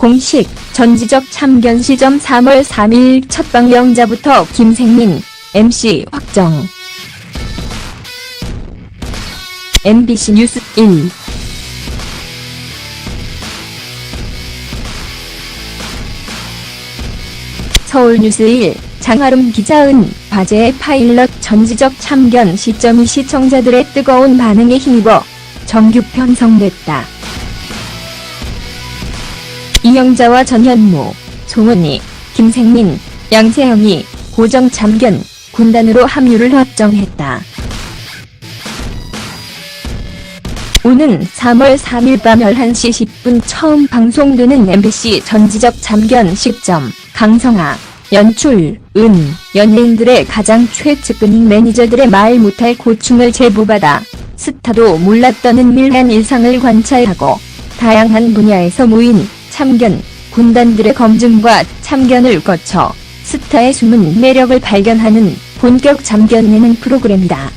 공식 전지적 참견 시점 3월 3일 첫 방영자부터 김생민 MC 확정. MBC 뉴스 1 서울뉴스 1 장하름 기자은 화제의 파일럿 전지적 참견 시점이 시청자들의 뜨거운 반응에 힘입어 정규 편성됐다. 이영자와 전현무, 송은이, 김생민, 양세형이 고정 참견 군단으로 합류를 확정했다. 오는 3월 3일 밤 11시 10분 처음 방송되는 MBC 전지적 참견 시점, 강성아, 연출, 은, 연예인들의 가장 최측근인 매니저들의 말 못할 고충을 제보받아 스타도 몰랐던 은밀한 일상을 관찰하고 다양한 분야에서 모인 참견, 군단들의 검증과 참견을 거쳐 스타의 숨은 매력을 발견하는 본격 참견 예능 프로그램이다.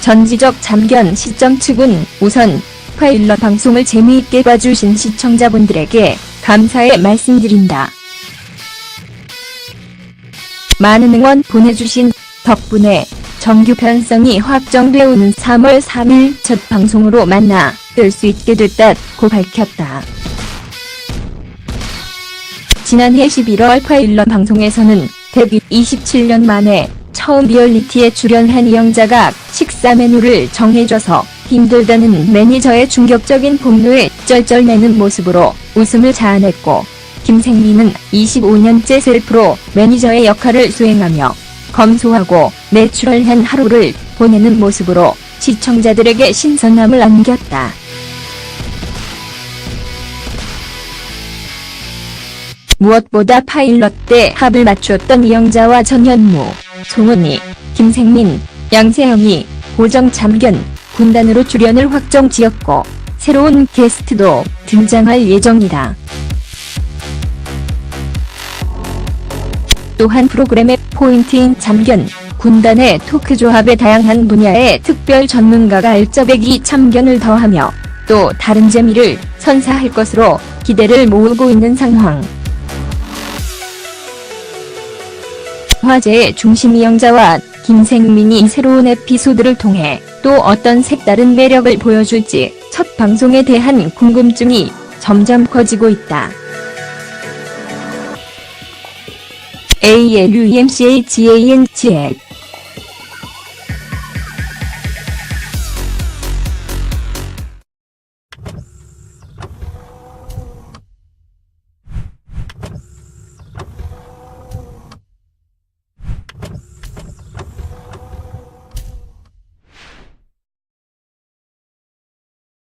전지적 참견 시점 측은 우선 파일럿 방송을 재미있게 봐주신 시청자분들에게 감사의 말씀드린다. 많은 응원 보내주신 덕분에 정규 편성이 확정되오는 3월 3일 첫 방송으로 만나 뜰 수 있게 됐다고 밝혔다. 지난해 11월 파일럿 방송에서는 데뷔 27년 만에 처음 리얼리티에 출연한 이영자가 식사 메뉴를 정해줘서 힘들다는 매니저의 충격적인 폭로에 쩔쩔매는 모습으로 웃음을 자아냈고 김생민은 25년째 셀프로 매니저의 역할을 수행하며 검소하고 내추럴한 하루를 보내는 모습으로 시청자들에게 신선함을 안겼다. 무엇보다 파일럿 때 합을 맞추었던 이영자와 전현무, 송은이, 김생민, 양세형이 고정 참견 군단으로 출연을 확정 지었고 새로운 게스트도 등장할 예정이다. 또한 프로그램의 포인트인 참견, 군단의 토크 조합의 다양한 분야의 특별 전문가가 알짜배기 참견을 더하며 또 다른 재미를 선사할 것으로 기대를 모으고 있는 상황. 화제의 중심 이 영자와 김생민이 새로운 에피소드를 통해 또 어떤 색다른 매력을 보여줄지 첫 방송에 대한 궁금증이 점점 커지고 있다. ALUMCHANGA